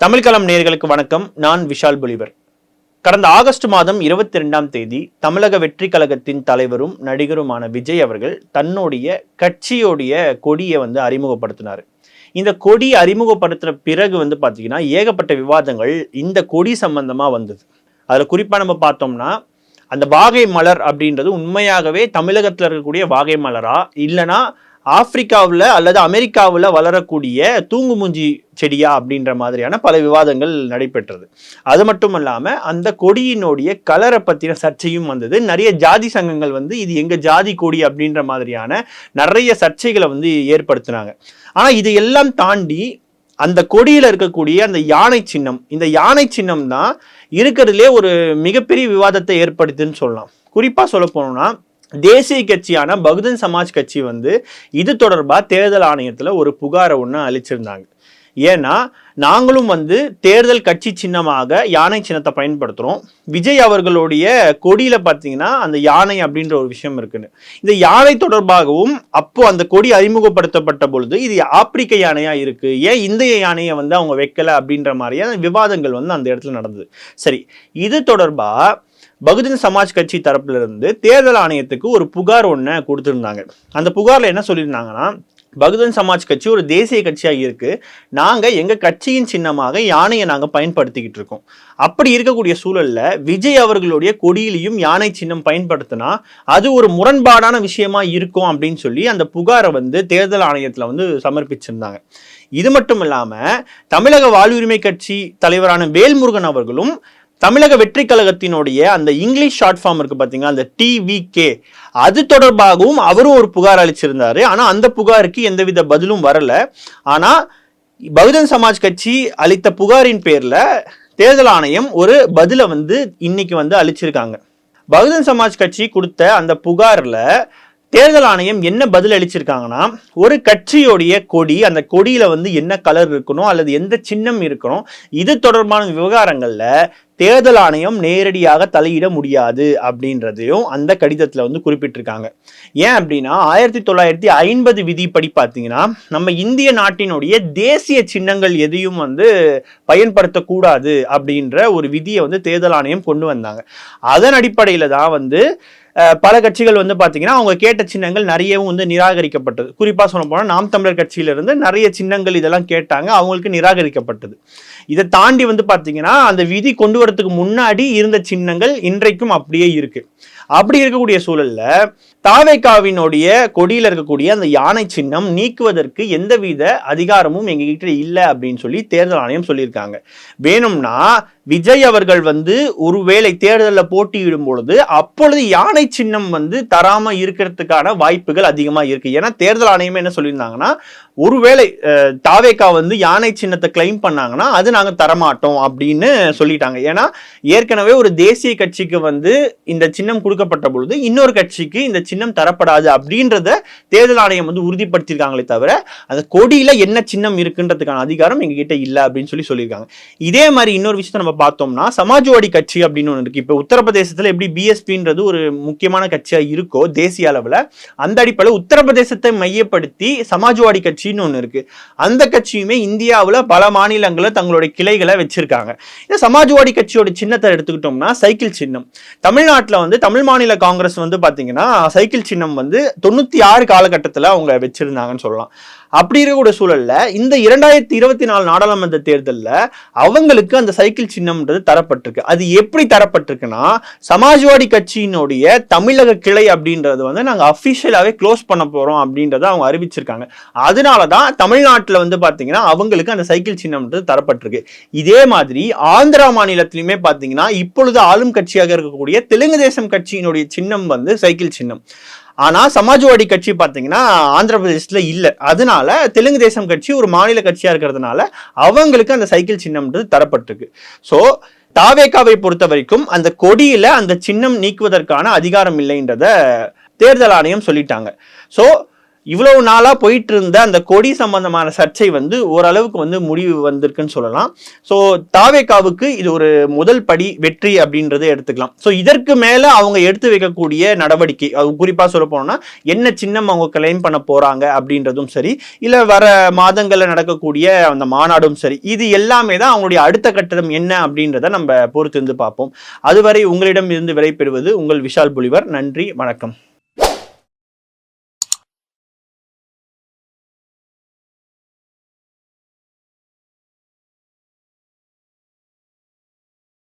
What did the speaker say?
தமிழ்களம் நேர்களுக்கு வணக்கம். நான் விஷால் பொலிவர். கடந்த ஆகஸ்ட் மாதம் இருபத்தி ரெண்டாம் தேதி தமிழக வெற்றி கழகத்தின் தலைவரும் நடிகருமான விஜய் அவர்கள் தன்னுடைய கட்சியோடைய கொடியை வந்து அறிமுகப்படுத்தினார். இந்த கொடி அறிமுகப்படுத்தின பிறகு வந்து பார்த்தீங்கன்னா ஏகப்பட்ட விவாதங்கள் இந்த கொடி சம்பந்தமாக வந்தது. அதில் குறிப்பாக நம்ம பார்த்தோம்னா அந்த வாகை மலர் அப்படின்றது உண்மையாகவே தமிழகத்தில் இருக்கக்கூடிய வாகை மலரா? இல்லைனா ஆப்பிரிக்காவில் அல்லது அமெரிக்காவில் வளரக்கூடிய தூங்குமூஞ்சி செடியா அப்படின்ற மாதிரியான பல விவாதங்கள் நடைபெற்றது. அது மட்டும் இல்லாமல் அந்த கொடியினுடைய கலரை பற்றின சர்ச்சையும் வந்தது. நிறைய ஜாதி சங்கங்கள் வந்து இது எங்கள் ஜாதி கொடி அப்படின்ற மாதிரியான நிறைய சர்ச்சைகளை வந்து ஏற்படுத்தினாங்க. ஆனால் இது எல்லாம் தாண்டி அந்த கொடியில் இருக்கக்கூடிய அந்த யானை சின்னம் இந்த யானை சின்னம் தான் இருக்கிறதுலே ஒரு மிகப்பெரிய விவாதத்தை ஏற்படுத்துன்னு சொல்லலாம். குறிப்பாக சொல்ல போனோம்னா தேசிய கட்சியான பகுஜன் சமாஜ் கட்சி வந்து இது தொடர்பாக தேர்தல் ஆணையத்தில் ஒரு புகாரை ஒன்று அளிச்சிருந்தாங்க. ஏன்னா நாங்களும் வந்து தேர்தல் கட்சி சின்னமாக யானை சின்னத்தை பயன்படுத்துகிறோம் விஜய் அவர்களுடைய கொடியில் பார்த்தீங்கன்னா அந்த யானை அப்படின்ற ஒரு விஷயம் இருக்குன்னு. இந்த யானை தொடர்பாகவும் அப்போது அந்த கொடி அறிமுகப்படுத்தப்பட்ட பொழுது இது ஆப்பிரிக்க யானையாக இருக்குது ஏன் இந்திய யானையை வந்து அவங்க வைக்கல அப்படின்ற மாதிரியான விவாதங்கள் வந்து அந்த இடத்துல நடந்தது. சரி இது தொடர்பாக பகுஜன் சமாஜ் கட்சி தரப்பிலிருந்து தேர்தல் ஆணையத்துக்கு ஒரு புகார் ஒன்று கொடுத்துருந்தாங்க. அந்த புகாரில் என்ன சொல்லியிருந்தாங்கன்னா பகுஜன் சமாஜ் கட்சி ஒரு தேசிய கட்சியாக இருக்கு. நாங்கள் எங்கள் கட்சியின் சின்னமாக யானையை நாங்கள் பயன்படுத்திக்கிட்டு இருக்கோம். அப்படி இருக்கக்கூடிய சூழல்ல விஜய் அவர்களுடைய கொடியிலையும் யானை சின்னம் பயன்படுத்தினா அது ஒரு முரண்பாடான விஷயமா இருக்கும் அப்படின்னு சொல்லி அந்த புகாரை வந்து தேர்தல் ஆணையத்தில் வந்து சமர்ப்பிச்சிருந்தாங்க. இது மட்டும் இல்லாமல் தமிழக வாழ்வுரிமை கட்சி தலைவரான வேல்முருகன் அவர்களும் தமிழக வெற்றி கழகத்தினுடைய அந்த இங்கிலீஷ் ஷார்ட் ஃபார்ம் இருக்கு பார்த்தீங்கன்னா அந்த டிவிகே அது தொடர்பாகவும் அவரும் ஒரு புகார் அளிச்சிருந்தாரு. ஆனால் அந்த புகாருக்கு எந்தவித பதிலும் வரல. ஆனால் பகுஜன் சமாஜ் கட்சி அளித்த புகாரின் பேரில் தேர்தல் ஆணையம் ஒரு பதிலை வந்து இன்னைக்கு வந்து அளிச்சிருக்காங்க. பகுஜன் சமாஜ் கட்சி கொடுத்த அந்த புகாரில் தேர்தல் ஆணையம் என்ன பதில் அளிச்சிருக்காங்கன்னா ஒரு கட்சியோடைய கொடி அந்த கொடியில வந்து என்ன கலர் இருக்கணும் அல்லது எந்த சின்னம் இருக்கணும் இது தொடர்பான விவகாரங்களில் தேர்தல் ஆணையம் நேரடியாக தலையிட முடியாது அப்படின்றதையும் அந்த கடிதத்தில் வந்து குறிப்பிட்டிருக்காங்க. ஏன் அப்படின்னா ஆயிரத்தி தொள்ளாயிரத்தி ஐம்பது விதிப்படி பார்த்தீங்கன்னா நம்ம இந்திய நாட்டினுடைய தேசிய சின்னங்கள் எதையும் வந்து பயன்படுத்தக்கூடாது அப்படின்ற ஒரு விதியை வந்து தேர்தல் ஆணையம் கொண்டு வந்தாங்க. அதன் அடிப்படையில் தான் வந்து பல கட்சிகள் வந்து பார்த்தீங்கன்னா அவங்க கேட்ட சின்னங்கள் நிறையவும் வந்து நிராகரிக்கப்பட்டது. குறிப்பாக சொல்ல போனால் நாம் தமிழர் கட்சியிலிருந்து நிறைய சின்னங்கள் இதெல்லாம் கேட்டாங்க அவங்களுக்கு நிராகரிக்கப்பட்டது. இதை தாண்டி வந்து பார்த்தீங்கன்னா அந்த விதி கொண்டு வரதுக்கு முன்னாடி இருந்த சின்னங்கள் இன்றைக்கும் அப்படியே இருக்கு. அப்படி இருக்கக்கூடிய சூழல்ல தாவேக்காவினுடைய கொடியில் இருக்கக்கூடிய அந்த யானை சின்னம் நீக்குவதற்கு எந்தவித அதிகாரமும் எங்ககிட்ட இல்லை அப்படின்னு சொல்லி தேர்தல் ஆணையம் சொல்லியிருக்காங்க. வேணும்னா விஜய் அவர்கள் வந்து ஒருவேளை தேர்தலில் போட்டியிடும் பொழுது அப்பொழுது யானை சின்னம் வந்து தராம இருக்கிறதுக்கான வாய்ப்புகள் அதிகமாக இருக்கு. ஏன்னா தேர்தல் ஆணையமே என்ன சொல்லியிருந்தாங்கன்னா ஒருவேளை தாவேக்கா வந்து யானை சின்னத்தை கிளைம் பண்ணாங்கன்னா அது நாங்கள் தரமாட்டோம் அப்படின்னு சொல்லிட்டாங்க. ஏன்னா ஏற்கனவே ஒரு தேசிய கட்சிக்கு வந்து இந்த சின்னம் கொடுக்கப்பட்ட பொழுது இன்னொரு கட்சிக்கு இந்த சின்னம் தரப்படாது அப்படின்றத தேர்தல் ஆணையம் வந்து உறுதிப்படுத்தியிருக்காங்களே தவிர அந்த கொடியில என்ன சின்னம் இருக்குன்றதுக்கான அதிகாரம் எங்ககிட்ட இல்லை அப்படின்னு சொல்லி சொல்லியிருக்காங்க. இதே மாதிரி இன்னொரு விஷயத்தை நம்ம பார்த்தோம்னா சமாஜ்வாடி கட்சி அப்படின்னு ஒன்று இருக்கு. இப்போ உத்தரப்பிரதேசத்தில் எப்படி பிஎஸ்பின்றது ஒரு முக்கியமான கட்சியாக இருக்கோ தேசிய அளவில் அந்த அடிப்படையில் உத்தரப்பிரதேசத்தை மையப்படுத்தி சமாஜ்வாடி கட்சின்னு ஒன்று இருக்கு. அந்த கட்சியுமே இந்தியாவில் பல மாநிலங்களில் தங்களுடைய கிளைகளை வச்சிருக்காங்க. இந்த சமாஜ்வாடி கட்சியோட சின்னத்தை எடுத்துக்கிட்டோம்னா சைக்கிள் சின்னம். தமிழ்நாட்டில் வந்து தமிழ் மாநில காங்கிரஸ் வந்து பார்த்தீங்கன்னா சைக்கிள் சின்னம் வந்து தொண்ணூற்றி ஆறு காலகட்டத்தில் அவங்க வச்சிருந்தாங்கன்னு சொல்லலாம். அப்படி இருக்கக்கூடிய சூழல்ல இந்த இரண்டாயிரத்தி இருபத்தி நாலு நாடாளுமன்ற தேர்தலில் அவங்களுக்கு அந்த சைக்கிள் சின்னம்ன்றது தரப்பட்டிருக்கு. அது எப்படி தரப்பட்டிருக்குன்னா சமாஜ்வாடி கட்சியினுடைய தமிழக கிளை அப்படின்றது வந்து நாங்கள் அஃபிஷியலாகவே க்ளோஸ் பண்ண போகிறோம் அப்படின்றத அவங்க அறிவிச்சிருக்காங்க. அதனால தான் தமிழ்நாட்டில் வந்து பார்த்தீங்கன்னா அவங்களுக்கு அந்த சைக்கிள் சின்னம்ன்றது தரப்பட்டிருக்கு. இதே மாதிரி ஆந்திரா மாநிலத்திலுமே பார்த்தீங்கன்னா இப்பொழுது ஆளும் கட்சியாக இருக்கக்கூடிய தெலுங்கு தேசம் கட்சியினுடைய சின்னம் வந்து சைக்கிள் சின்னம். ஆனால் சமாஜ்வாடி கட்சி பார்த்தீங்கன்னா ஆந்திர பிரதேசத்தில் இல்லை. அதனால தெலுங்கு தேசம் கட்சி ஒரு மாநில கட்சியாக இருக்கிறதுனால அவங்களுக்கு அந்த சைக்கிள் சின்னம்ன்றது தரப்பட்டிருக்கு. ஸோ தாவேக்காவை பொறுத்த வரைக்கும் அந்த கொடியில் அந்த சின்னம் நீக்குவதற்கான அதிகாரம் இல்லைன்றத தேர்தல் ஆணையம் சொல்லிட்டாங்க. ஸோ இவ்வளவு நாளாக போயிட்டு இருந்த அந்த கொடி சம்பந்தமான சர்ச்சை வந்து ஓரளவுக்கு வந்து முடிவு வந்திருக்குன்னு சொல்லலாம். ஸோ தாவேக்காவுக்கு இது ஒரு முதல் படி வெற்றி அப்படின்றத எடுத்துக்கலாம். ஸோ இதற்கு மேலே அவங்க எடுத்து வைக்கக்கூடிய நடவடிக்கை அது குறிப்பாக சொல்ல போனோம்னா என்ன சின்னம் அவங்க கிளைம் பண்ண போகிறாங்க அப்படின்றதும் சரி இல்லை வர மாதங்களில் நடக்கக்கூடிய அந்த மாநாடும் சரி இது எல்லாமே தான் அவங்களுடைய அடுத்த கட்டணம் என்ன அப்படின்றத நம்ம பொறுத்திருந்து பார்ப்போம். அதுவரை உங்களிடம் இருந்து விடைபெறுவது உங்கள் விஷால் புலிவர். நன்றி வணக்கம்.